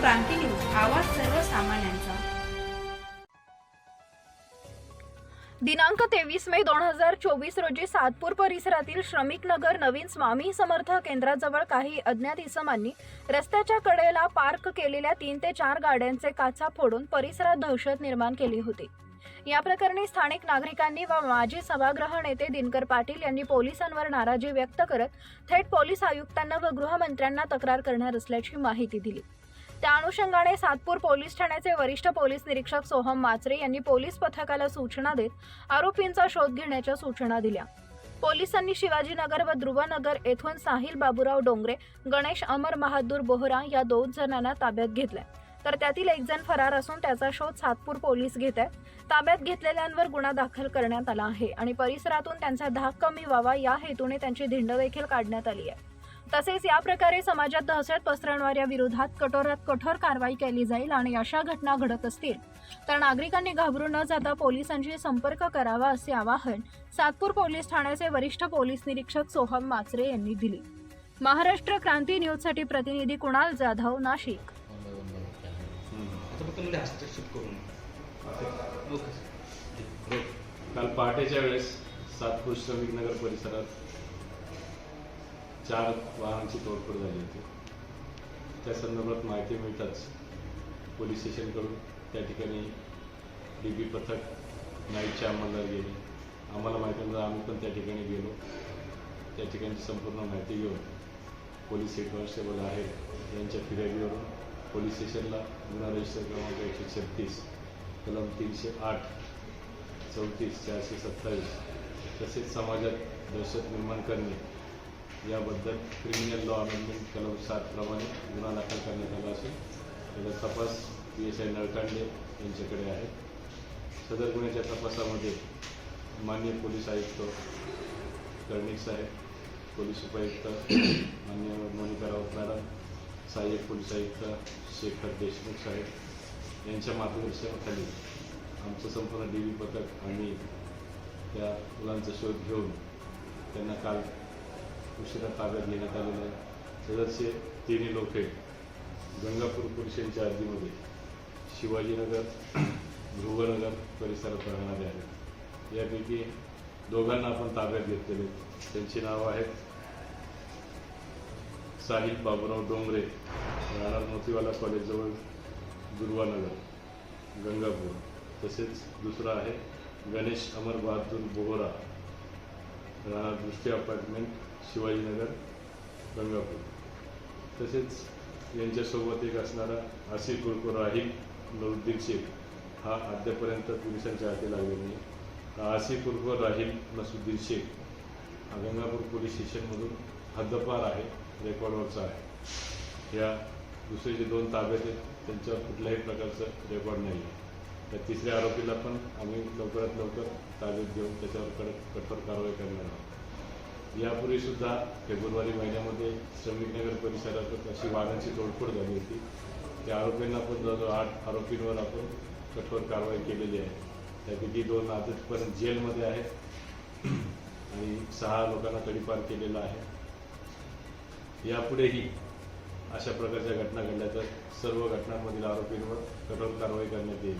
क्रांती news आवाज सर्वसामान्यांचा. दिनांक तेवीस मे दोन हजार चोवीस रोजी सातपूर परिसरातील श्रमिक नगर नवीन स्वामी समर्थ केंद्राजवळ काही अज्ञात इसमांनी रस्त्याच्या कडेला पार्क केलेल्या तीन ते चार गाड्यांचे काचा फोडून परिसरात दहशत निर्माण केली होती. या प्रकरणी स्थानिक नागरिकांनी व माजी सभागृह नेते दिनकर पाटील यांनी पोलिसांवर नाराजी व्यक्त करत थेट पोलीस आयुक्तांना व गृहमंत्र्यांना तक्रार करणार असल्याची माहिती दिली. त्या अनुषंगाने सातपूर पोलीस ठाण्याचे वरिष्ठ पोलीस निरीक्षक सोहम माचरे यांनी पोलीस पथकाला सूचना देत आरोपींचा शोध घेण्याच्या सूचना दिल्या. पोलिसांनी शिवाजीनगर व ध्रुवनगर येथून साहिल बाबूराव डोंगरे गणेश अमर बहादूर बोहरा या दोन जणांना ताब्यात घेतलंय. तर त्यातील एक जण फरार असून त्याचा शोध सातपूर पोलीस घेत आहेत. ताब्यात घेतलेल्यांवर गुन्हा दाखल करण्यात आला आहे आणि परिसरातून त्यांचा धाक कमी व्हावा या हेतूने त्यांची धिंड देखील काढण्यात आली आहे. तसेच या प्रकारे समाजात दहशत पसरवणाऱ्या विरोधात कठोरात कठोर कारवाई केली जाईल आणि अशा घटना घडत असतील तर नागरिकांनी घाबरून न जाता पोलिसांशी संपर्क करावा असे आवाहन सातपूर पोलीस ठाण्याचे वरिष्ठ पोलीस निरीक्षक सोहम माचरे यांनी दिली. महाराष्ट्र क्रांती न्यूजसाठी प्रतिनिधी कुणाल जाधव नाशिक. काल पहाटेच्या वेळेस सातपूर श्रमिक नगर परिसरात चार वाहनांची तोडफोड झाली होती. त्या संदर्भात माहिती मिळताच पोलीस स्टेशनकडून त्या ठिकाणी डी बी पथक नाईटच्या अंमलदार गेले. आम्हाला माहिती नव्हतं आम्ही पण त्या ठिकाणी गेलो. त्या ठिकाणची संपूर्ण माहिती घेऊन पोलीस हेड कॉन्स्टेबल आहेत यांच्या फिर्यादीवरून पोलीस स्टेशनला गुन्हा रजिस्टर क्रमांक एकशे छत्तीस कलम तीनशे आठ चौतीस चारशे सत्तावीस तसेच समाजात दहशत निर्माण करणे याबद्दल क्रिमिनल लॉ अमेंडमेंट कलम सातप्रमाणे गुन्हा दाखल करण्यात आला असून त्याचा तपास पी एस आय नळकांडे यांच्याकडे आहे. सदर गुन्ह्याच्या तपासामध्ये माननीय पोलीस आयुक्त कर्णिक साहेब पोलीस उपायुक्त मान्य मोनिका राऊत मॅडम सहाय्यक पोलीस आयुक्त शेखर देशमुख साहेब यांच्या मार्गदर्शनाखाली आमचं संपूर्ण डी व्ही पथक आणि त्या मुलांचा शोध घेऊन त्यांना काल उशिरा ताब्यात घेण्यात आलेलं आहे. सदस्य तिन्ही लोक गंगापूर पोलिसांच्या स्टेशनच्या हद्दीमध्ये शिवाजीनगर ध्रुवनगर परिसरात राहणारे आहेत. यापैकी दोघांना आपण ताब्यात घेतलेले त्यांची नावं आहेत साहिल बाबुराव डोंगरे राहणार मोतीवाला कॉलेजजवळ दुर्वानगर गंगापूर. तसेच दुसरा आहे गणेश अमर बहादूर बोहरा. राणा दृष्टी अपार्टमेंट शिवाजीनगर गंगापूर. तसेच यांच्यासोबत एक असणारा आसिफ गुरको राहील नौद्दीन शेख. हा अद्यापर्यंत पोलिसांच्या हाती लागलेला नाही हा आसिफ उर्फ राहील नसुद्दीन शेख. हा गंगापूर पोलीस स्टेशनमधून हद्दपार आहे रेकॉर्डवरचा आहे. या दुसरे जे दोन ताब्यात आहेत त्यांच्यावर कुठल्याही प्रकारचं रेकॉर्ड नाही आहे. तर तिसऱ्या आरोपीला पण आम्ही लवकरात लवकर ताब्यात घेऊन त्याच्यावर कडक कठोर कारवाई करणार आहोत. यापूर्वी सुद्धा फेब्रुवारी महिन्यामध्ये श्रमिकनगर परिसरात अशी वाहनांची तोडफोड झाली होती. त्या आरोपींना पण जवळजवळ आठ आरोपींवर आपण कठोर कारवाई केलेली आहे. त्यापैकी दोन आजपर्यंत जेलमध्ये आहेत आणि सहा लोकांना तडीपार केलेला आहे. यापुढेही अशा प्रकारच्या घटना घडल्या तर सर्व घटनांमधील आरोपींवर कठोर कारवाई करण्यात येईल.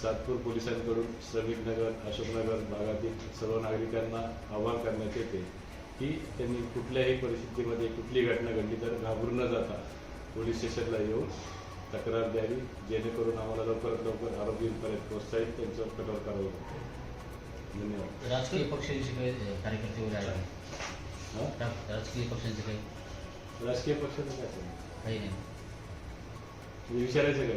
सातपूर पोलिसांकडून श्रमिकनगर अशोकनगर भागातील सर्व नागरिकांना आवाहन करण्यात येते की त्यांनी कुठल्याही परिस्थितीमध्ये कुठली घटना घडली तर घाबरून न जाता पोलीस स्टेशनला येऊन तक्रार द्यावी जेणेकरून आम्हाला लवकरात लवकर आरोपींपर्यंत येईल त्यांच्यावर कठोर कारवाई येईल धन्यवाद. राजकीय पक्षांचे काही कार्यकर्ते वगैरे हा? राजकीय पक्षांचे काही? राजकीय पक्षाचं काय? सांगू? काही नाही. म्हणजे विचारायचं काय?